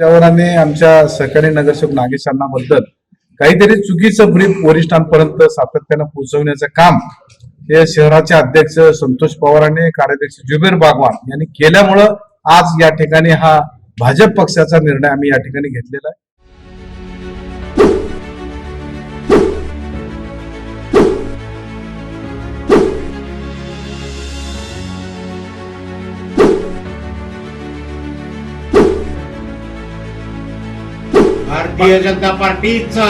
त्यावर आमच्या सहकारी नगरसेवक नागेशांनाबद्दल काहीतरी चुकीचं ब्रीफ वरिष्ठांपर्यंत सातत्यानं पोहोचवण्याचं काम हे शहराचे अध्यक्ष संतोष पवार आणि कार्याध्यक्ष जुबेर बागवान यांनी केल्यामुळं आज या ठिकाणी हा भाजप पक्षाचा निर्णय आम्ही या ठिकाणी घेतलेला आहे. भारतीय जनता पार्टीचा.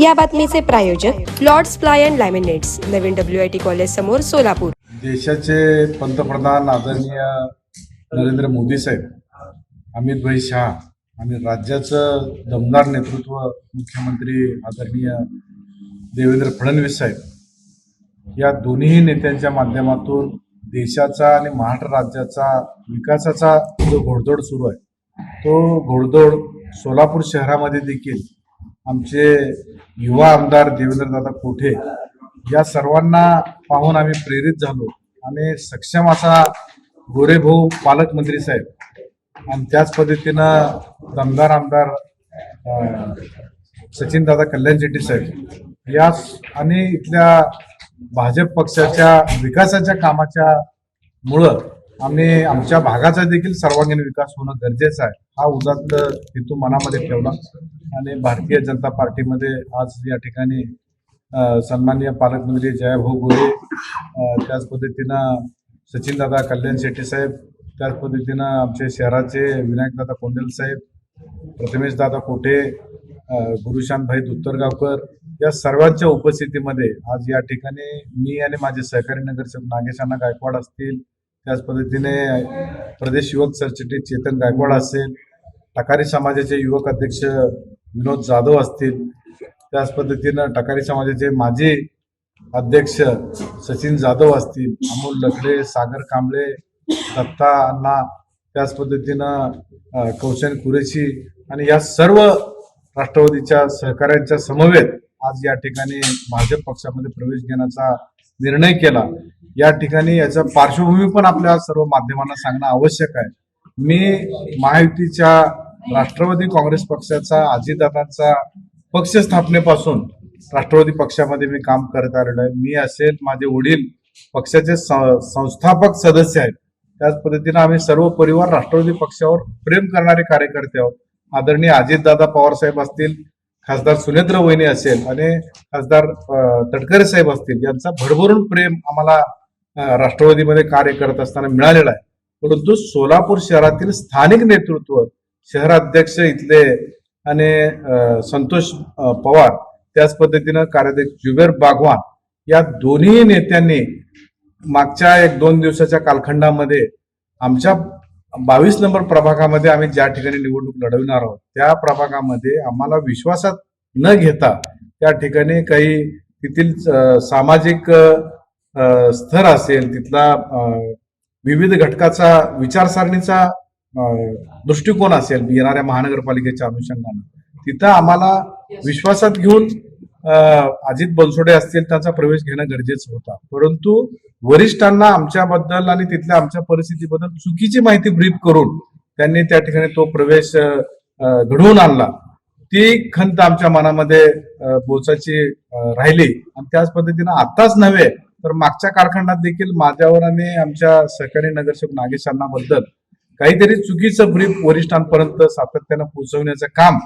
या बातमीचे प्रायोजक लॉर्ड्स फ्लाय अँड लॅमिनेट्स नवीन डब्ल्यू आय टी कॉलेज समोर सोलापूर. देशाचे पंतप्रधान आदरणीय नरेंद्र मोदी साहेब अमित भाई शहा आणि राज्याचं दमदार नेतृत्व मुख्यमंत्री आदरणीय देवेंद्र फडणवीस साहेब या दोन्ही नेत्यांच्या माध्यमातून देशाचा आणि महाराष्ट्र राज्याचा विकासाचा जो घोडदौड सुरू आहे तो घोडदौड सोलापूर शहरामध्ये देखील आमचे युवा आमदार देवेंद्रदादा कोठे या सर्वांना पाहून आम्ही प्रेरित झालो आणि सक्षम असा गोरेभाऊ पालकमंत्री साहेब आणि त्याच पद्धतीनं दमदार आमदार सचिनदादा कल्याण शेट्टी साहेब या आणि इथल्या भाजप पक्षाच्या विकासाच्या कामाच्या मुळं आम्ही आमच्या भागाचा देखील सर्वांगीण विकास होणं गरजेचं आहे. हा उदात्त हेतू मनामध्ये ठेवला आणि भारतीय जनता पार्टीमध्ये आज या ठिकाणी सन्माननीय पालकमंत्री जयभाऊ गोरे त्याच पद्धतीनं सचिनदादा कल्याण शेट्टी साहेब त्याच पद्धतीनं आमचे शहराचे विनायकदादा कोंडेल साहेब प्रथमेशदादा कोठे गुरुशांतभाई दुत्तरगावकर या सर्वांच्या उपस्थितीमध्ये आज या ठिकाणी मी आणि माझे सहकारी नगरसेवक नागेशांना गायकवाड असतील त्याच पद्धतीने प्रदेश युवक सरचिटणीस चेतन गायकवाड असेल टकारी समाजाचे युवक अध्यक्ष विनोद जाधव असतील त्याच पद्धतीनं टकारी समाजाचे माजी अध्यक्ष सचिन जाधव असतील अमोल लकडे सागर कांबळे दत्ता अण्णा त्याच पद्धतीनं कौशन कुरेशी आणि या सर्व राष्ट्रवादीच्या सहकाऱ्यांच्या समवेत आज या ठिकाणी भाजप पक्षामध्ये प्रवेश घेण्याचा निर्णय केला. या ठिकाणी याचा पार्श्वभूमी पण आपल्या सर्व माध्यमांना सांगणं आवश्यक आहे. मी महायुतीच्या राष्ट्रवादी काँग्रेस पक्षाचा अजितदादांचा पक्ष स्थापनेपासून राष्ट्रवादी पक्षामध्ये मी काम करत आलेलो आहे. मी असेल माझे वडील पक्षाचे संस्थापक सदस्य आहेत. त्याच पद्धतीनं आम्ही सर्व परिवार राष्ट्रवादी पक्षावर प्रेम करणारे कार्यकर्ते आहोत. आदरणीय अजितदादा पवार साहेब असतील खासदार सुनेत्र वहिनी असेल आणि खासदार तटकरे साहेब असतील यांचा भरभरून प्रेम आम्हाला राष्ट्रवादीमध्ये कार्य करत असताना मिळालेला आहे. परंतु सोलापूर शहरातील स्थानिक नेतृत्व शहराध्यक्ष इथले आणि संतोष पवार त्याच पद्धतीनं कार्याध्यक्ष जुबेर बागवान या दोन्ही नेत्यांनी मागच्या एक दोन दिवसाच्या कालखंडामध्ये आमच्या बावीस नंबर प्रभागामध्ये आम्ही ज्या ठिकाणी निवडणूक लढविणार आहोत त्या प्रभागामध्ये आम्हाला विश्वासात न घेता त्या ठिकाणी काही तेथील सामाजिक स्तर असेल तिथला विविध घटकाचा विचारसरणीचा दृष्टिकोन असेल येणाऱ्या महानगरपालिकेच्या अनुषंगानं तिथं आम्हाला विश्वासात घेऊन अजित बनसोडे असतील त्यांचा प्रवेश घेणं गरजेचं होता. परंतु वरिष्ठांना आमच्याबद्दल आणि तिथल्या आमच्या परिस्थितीबद्दल चुकीची माहिती ब्रीफ करून त्यांनी त्या ठिकाणी तो प्रवेश घडवून आणला. ती खंत आमच्या मनामध्ये बोचाची राहिली. आणि त्याच पद्धतीनं आताच नव्हे तर मागच्या कालखंडात देखील माझ्यावर आणि आमच्या सहकारी नगरसेवक नागेशांना बद्दल काहीतरी चुकीचं ब्रीफ वरिष्ठांपर्यंत सातत्यानं पोहोचवण्याचं काम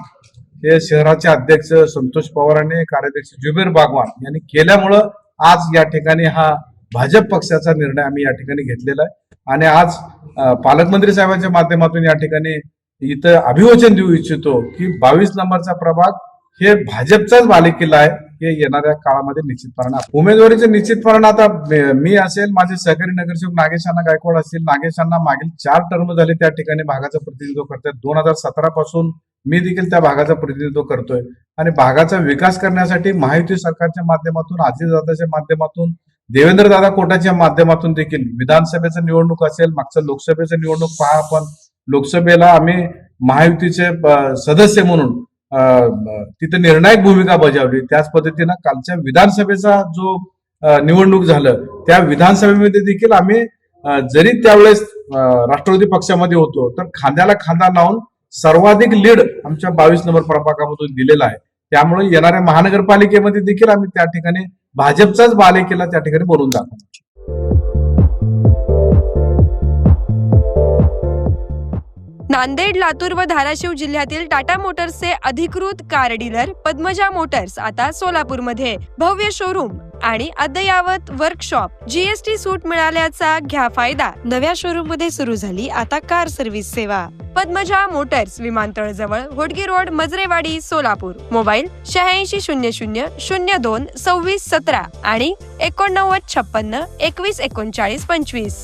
हे शहराचे अध्यक्ष संतोष पवार आणि कार्याध्यक्ष जुबेर बागवान यांनी केल्यामुळं आज या ठिकाणी हा भाजप पक्षाचा निर्णय आम्ही या ठिकाणी घेतलेला आहे. आणि आज पालकमंत्री साहेबांच्या माध्यमातून या ठिकाणी इथं अभिवचन देऊ इच्छितो की बावीस नंबरचा प्रभाग हे भाजपचाच बालेकिल्ला आहे. हे येणाऱ्या काळामध्ये निश्चितपणे उमेदवारीचे निश्चितपणे आता मी- मी असेल माझे सहकारी नगरसेवक नागेशांना गायकवाड असतील. नागेशांना मागील चार टर्म झाले त्या ठिकाणी भागाचं प्रतिनिधित्व करतात. दोन हजार सतरा पासून मी देखील त्या भागाचं प्रतिनिधित्व करतोय. आणि भागाचा विकास करण्यासाठी महायुती सरकारच्या माध्यमातून आजीदादाच्या माध्यमातून देवेंद्रदादा कोटाच्या माध्यमातून देखील विधानसभेचं निवडणूक असेल मागचं लोकसभेचं निवडणूक पहा आपण. लोकसभेला आम्ही महायुतीचे सदस्य म्हणून तिथे निर्णायक भूमिका बजावली. त्याच पद्धतीनं कालच्या विधानसभेचा जो निवडणूक झालं त्या विधानसभेमध्ये देखील आम्ही जरी त्यावेळेस राष्ट्रवादी पक्षामध्ये होतो तर खांद्याला खांदा लावून सर्वाधिक लीड आमच्या बावीस नंबर प्रभागामधून दिलेला आहे. त्यामुळे येणाऱ्या महानगरपालिकेमध्ये देखील आम्ही त्या ठिकाणी भाजपचाच बालेकिल्ला त्या ठिकाणी बनवून दाखवू नांदेड लातूर व धाराशिव जिल्ह्यातील टाटा मोटर्सचे अधिकृत कार डीलर पद्मजा मोटर्स आता सोलापूरमध्ये. भव्य शोरूम आणि अद्ययावत वर्कशॉप जीएसटी सूट मिळाल्याचा घ्या फायदा. नव्या शोरूममध्ये सुरू झाली आता कार सर्व्हिस सेवा. पद्मजा मोटर्स विमानतळ जवळ होडगी रोड मजरेवाडी सोलापूर. मोबाईल शहाऐंशी शून्य शून्य शून्य दोन सव्वीस सतरा आणि एकोणनव्वद छप्पन्न एकवीस एकोणचाळीस पंचवीस.